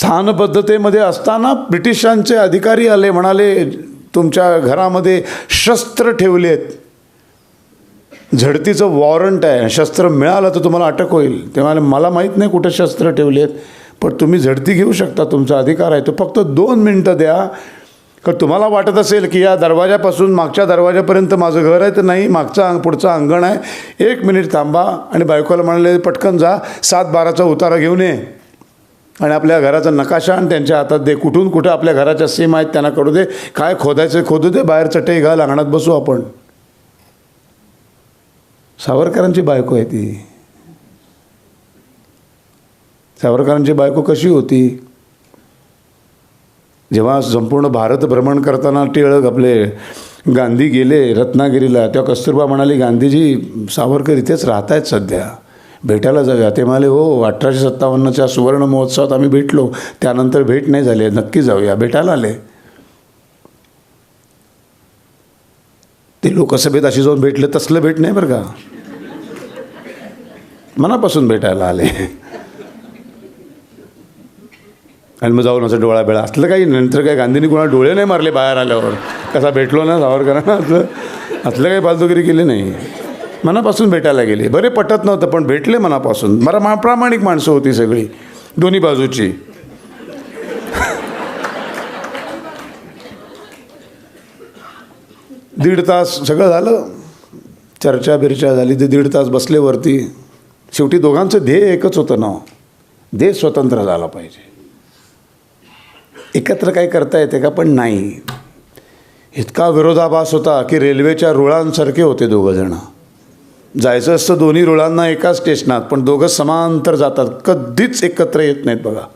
स्थानबद्धतेमध्ये असताना ब्रिटिशांचे अधिकारी आले म्हणाले तुमच्या घरामध्ये शस्त्र ठेवले आहेत. झडतीचं वॉरंट आहे. शस्त्र मिळालं तर तुम्हाला अटक होईल. ते म्हणाले मला माहीत नाही कुठे शस्त्र ठेवले आहेत पण तुम्ही झडती घेऊ शकता. तुमचा अधिकार आहे. तो फक्त दोन मिनटं द्या. का तुम्हाला वाटत असेल की या दरवाजापासून मागच्या दरवाजापर्यंत माझं घर आहे? तर नाही. मागचं अंग पुढचं अंगण आहे. एक मिनिट थांबा. आणि बायकोला म्हणाले पटकन जा. सात बाराचा उतारा घेऊन ये. आणि आपल्या घराचा नकाशा आणि त्यांच्या हातात दे. कुठून कुठं आपल्या घराच्या सीम आहेत त्यांना करू दे. काय खोदायचं खोदू दे. बाहेर चटई घाल अंगणात बसू आपण. सावरकरांची बायको आहे ती. सावरकरांची बायको कशी होती? जेव्हा संपूर्ण भारत भ्रमण करताना टिळक आपले गांधी गेले रत्नागिरीला तेव्हा कस्तुरबा म्हणाली गांधीजी सावरकर इथेच राहत आहेत सध्या. भेटायला जाऊया. ते म्हणाले हो अठराशे सत्तावन्नच्या सुवर्ण महोत्सवात आम्ही भेटलो. त्यानंतर भेट नाही झाली नक्की जाऊया. भेटायला आले. ते लोकसभेत अशी जाऊन भेटले तसलं भेट नाही बरं का? मनापासून भेटायला आले. आणि मग जाऊन असं डोळा बेळा. असलं काही नंतर काय गांधींनी कोणाला डोळे नाही मारले बाहेर आल्यावर? कसा भेटलो ना सावरकरांना? असलं असलं काही फालतुगिरी केली नाही. मनापासून भेटायला गेले. बरे पटत नव्हतं पण भेटले मनापासून. मला मा प्रामाणिक माणसं होती सगळी दोन्ही बाजूची. दीड तास सगळं झालं. चर्चा बिर्चा झाली ते दीड तास बसले वरती. शेवटी दोघांचं ध्येय एकच होतं ना हो. देश स्वतंत्र झाला पाहिजे. एकत्र काही करता येते का? पण नाही. इतका विरोधाभास होता की रेल्वेच्या रुळांसारखे होते दोघंजणं जायचं असतं दोन्ही रुळांना एकाच स्टेशनात पण दोघं समांतर जातात. कधीच एकत्र येत नाहीत बघा.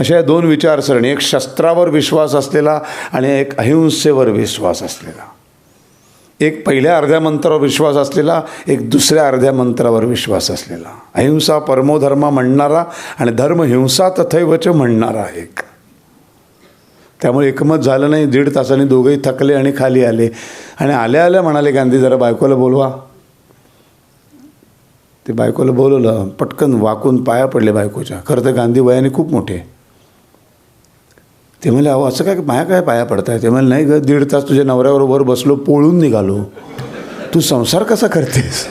अशा या दोन विचारसरणी एक शस्त्रावर विश्वास असलेला आणि एक अहिंसेवर विश्वास असलेला. एक पहिल्या अर्ध्या मंत्रावर विश्वास असलेला एक दुसऱ्या अर्ध्या मंत्रावर विश्वास असलेला. अहिंसा परमोधर्मा म्हणणारा आणि धर्म हिंसा तथैवच म्हणणारा एक. त्यामुळे एकमत झालं नाही दीड तासाने दोघंही थकले आणि खाली आले. आणि आल्या आल्या म्हणाले गांधी जरा बायकोला बोलवा. ते बायकोला बोलवलं पटकन वाकून पाया पडले बायकोच्या. खरं तर गांधी वयाने खूप मोठे. ते म्हणले अहो असं काय माया काय पाया पडताय? ते म्हणले नाही ग दीड तास तुझ्या नवऱ्याबरोबर बसलो पोळून निघालो. तू संसार कसा करतेस?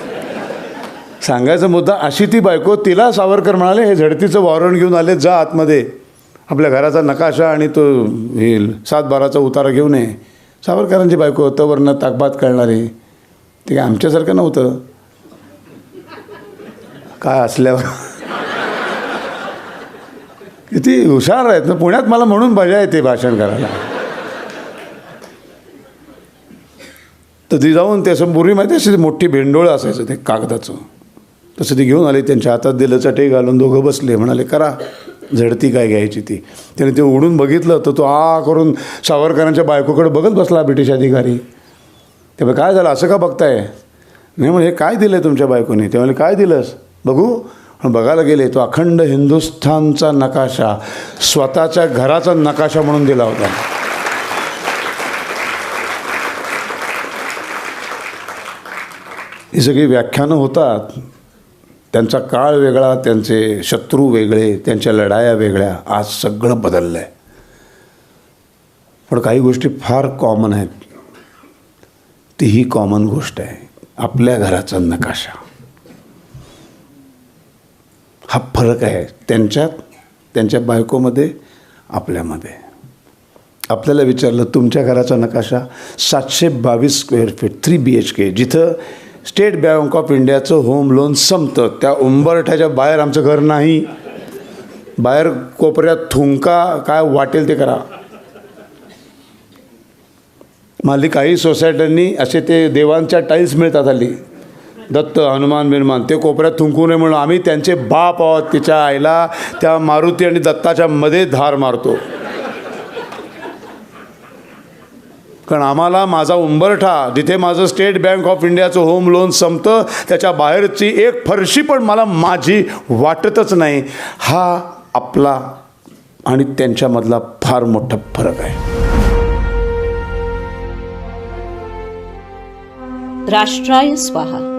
सांगायचा मुद्दा अशी ती बायको तिला सावरकर म्हणाले हे झडतीचं वॉरंट घेऊन आले जा आतमध्ये. आपल्या घराचा नकाशा आणि तो हे सात बाराचा उतारा घेऊन ये. सावरकरांची बायको होतं वरनं ताकबात करणारी. ते काय आमच्यासारखं नव्हतं. काय असल्यावर. किती हुशार आहेत ना पुण्यात मला म्हणून मजा येते भाषण करायला. तर ती जाऊन ते असं पूर्वी माहिती असे मोठी भेंडोळं असायचं ते कागदाचं. तसं ती घेऊन आली त्यांच्या हातात दिलं चटई घालून दोघं बसले म्हणाले करा झडती काय घ्यायची ती. त्याने ते उडून बघितलं तर तो आ करून सावरकरांच्या बायकोकडे बघत बसला ब्रिटिश अधिकारी. त्यामुळे काय झालं? असं का बघताय? नाही म्हणजे हे काय दिलं आहे तुमच्या बायकोने? ते काय दिलंस? बघू. पण बघायला गेले तो अखंड हिंदुस्थानचा नकाशा स्वतःच्या घराचा नकाशा म्हणून दिला होता. ही सगळी व्याख्यानं होतात. त्यांचा काळ वेगळा त्यांचे शत्रू वेगळे त्यांच्या लढाया वेगळ्या. आज सगळं बदललं आहे पण काही गोष्टी फार कॉमन आहेत. ती ही कॉमन गोष्ट आहे. आपल्या घराचा नकाशा. हा फरक आहे. त्यांच्यात त्यांच्या बायकोमध्ये आपल्यामध्ये. आपल्याला विचारलं तुमच्या घराचा नकाशा सातशे बावीस square feet three B H K जिथं स्टेट बँक ऑफ इंडियाचं होम लोन संपतं त्या उंबरठ्याच्या बाहेर आमचं घर नाही. बाहेर कोपऱ्यात थुंका काय वाटेल ते करा. माली काही सोसायट्यांनी असे ते देवांच्या टाईल्स मिळतात हल्ली. दत्त हनुमान बिनुमान ते कोपऱ्यात थुंकू नये म्हणून आम्ही त्यांचे बाप आहोत तिच्या आईला त्या मारुती आणि दत्ताच्या मध्ये धार मारतो. कारण आम्हाला माझा उंबरठा जिथे माझं स्टेट बँक ऑफ इंडियाचं होम लोन संपतं त्याच्या बाहेरची एक फरशी पण मला माझी वाटतच नाही. हा आपला आणि त्यांच्यामधला फार मोठा फरक आहे. राष्ट्राय स्वाहा.